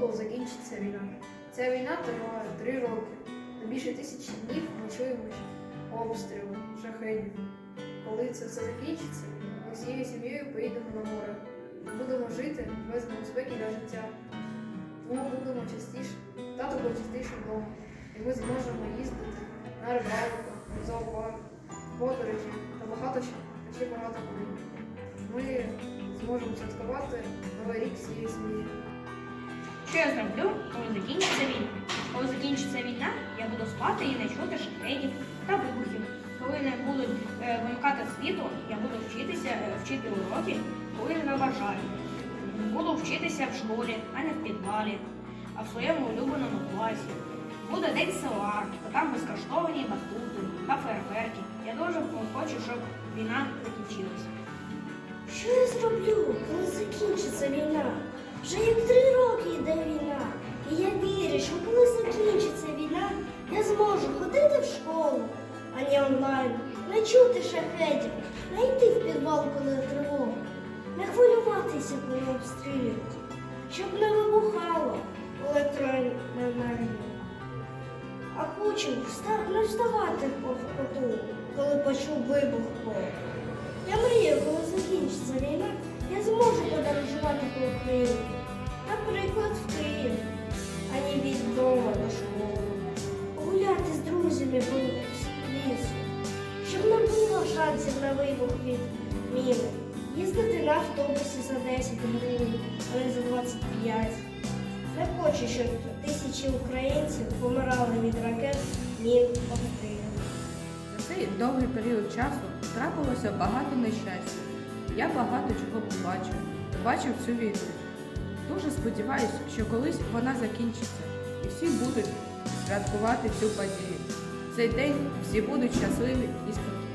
коли закінчиться війна. Ця війна триває три роки. На більше тисячі днів ми чуємо обстріли, шахедів. Коли це все закінчиться, ми всією сім'єю поїдемо на море. Будемо жити без небезпеки для життя. Тому будемо частіше, тато буде частіше вдома. І ми зможемо їздити на рибалку, зоопарк, подорожі та багато ще, багато куди. Ми зможемо святкувати Новий рік всією сім'єю. Що я зроблю, коли закінчиться війна? Коли закінчиться війна, я буду спати і не чути шахедів та вибухів. Коли не будуть е, вимикати світло, я буду вчитися е, вчити уроки, коли не бажаю. Буду вчитися в школі, а не в підвалі, а в своєму улюбленому класі. Буде день села, то там безкоштовні батути та фейерверки. Я дуже хочу, щоб війна закінчилася. Що я зроблю, коли закінчиться війна? Вже як три йде війна. І я вірю, що коли закінчиться війна, я зможу ходити в школу, а не онлайн, не чути шахетів, не йти в підвал, коли тривога, не хвилюватися, коли обстрілюють, щоб не вибухало електроенергія. А хочу вста- не вставати по ходу, коли почув вибух. Я мрію, коли закінчиться війна, шансів на вибух від міни. Їздити на автобусі за 10 гривень, а не за 25. Не хочу, щоб тисячі українців помирали від ракет, мін, обстрілів. За цей довгий період часу трапилося багато нещастя. Я багато чого побачив, побачив цю війну. Дуже сподіваюся, що колись вона закінчиться і всі будуть святкувати цю подію. Цей день всі будуть щасливі і спокійні.